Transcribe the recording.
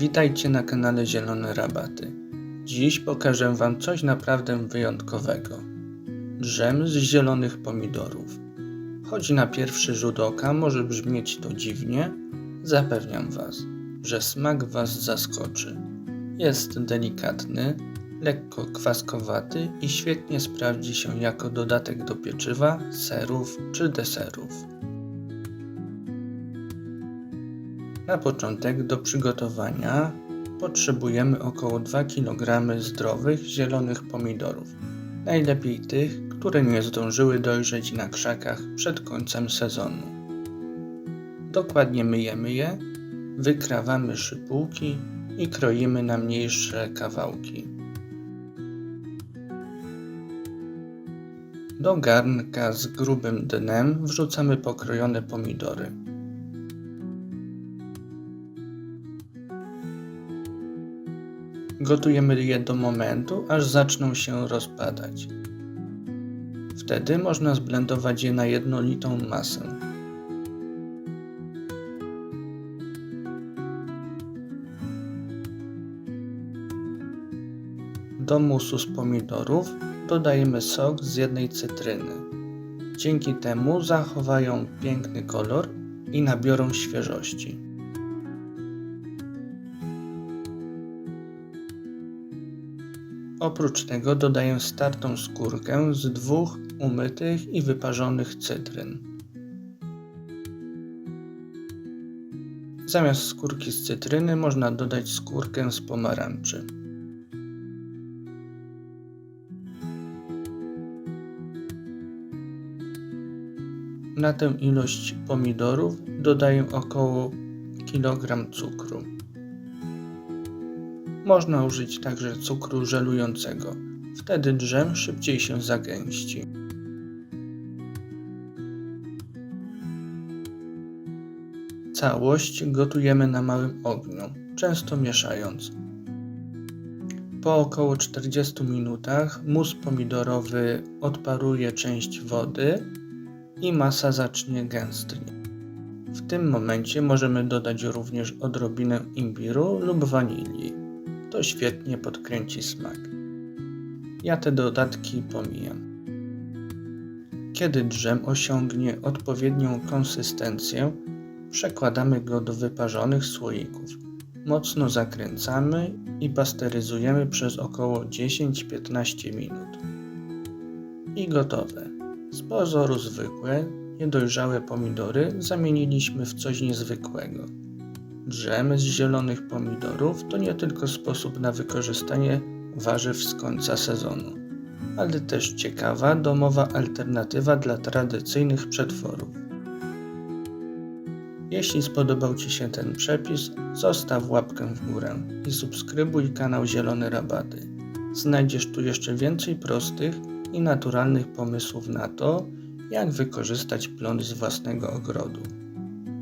Witajcie na kanale Zielone Rabaty. Dziś pokażę Wam coś naprawdę wyjątkowego. Drzem z zielonych pomidorów. Choć na pierwszy rzut oka może brzmieć to dziwnie, zapewniam Was, że smak Was zaskoczy. Jest delikatny, lekko kwaskowaty i świetnie sprawdzi się jako dodatek do pieczywa, serów czy deserów. Na początek do przygotowania potrzebujemy około 2 kg zdrowych zielonych pomidorów. Najlepiej tych, które nie zdążyły dojrzeć na krzakach przed końcem sezonu. Dokładnie myjemy je, wykrawamy szypułki i kroimy na mniejsze kawałki. Do garnka z grubym dnem wrzucamy pokrojone pomidory. Gotujemy je do momentu, aż zaczną się rozpadać. Wtedy można zblendować je na jednolitą masę. Do musu z pomidorów dodajemy sok z jednej cytryny. Dzięki temu zachowają piękny kolor i nabiorą świeżości. Oprócz tego dodaję startą skórkę z dwóch umytych i wyparzonych cytryn. Zamiast skórki z cytryny można dodać skórkę z pomarańczy. Na tę ilość pomidorów dodaję około kilogram cukru. Można użyć także cukru żelującego. Wtedy drzem szybciej się zagęści. Całość gotujemy na małym ogniu, często mieszając. Po około 40 minutach mus pomidorowy odparuje część wody i masa zacznie gęstnieć. W tym momencie możemy dodać również odrobinę imbiru lub wanilii. To świetnie podkręci smak. Ja te dodatki pomijam. Kiedy drzem osiągnie odpowiednią konsystencję, przekładamy go do wyparzonych słoików. Mocno zakręcamy i pasteryzujemy przez około 10-15 minut. I gotowe. Z pozoru zwykłe, niedojrzałe pomidory zamieniliśmy w coś niezwykłego. Drzem z zielonych pomidorów to nie tylko sposób na wykorzystanie warzyw z końca sezonu, ale też ciekawa domowa alternatywa dla tradycyjnych przetworów. Jeśli spodobał Ci się ten przepis, zostaw łapkę w górę i subskrybuj kanał Zielone Rabaty. Znajdziesz tu jeszcze więcej prostych i naturalnych pomysłów na to, jak wykorzystać plony z własnego ogrodu.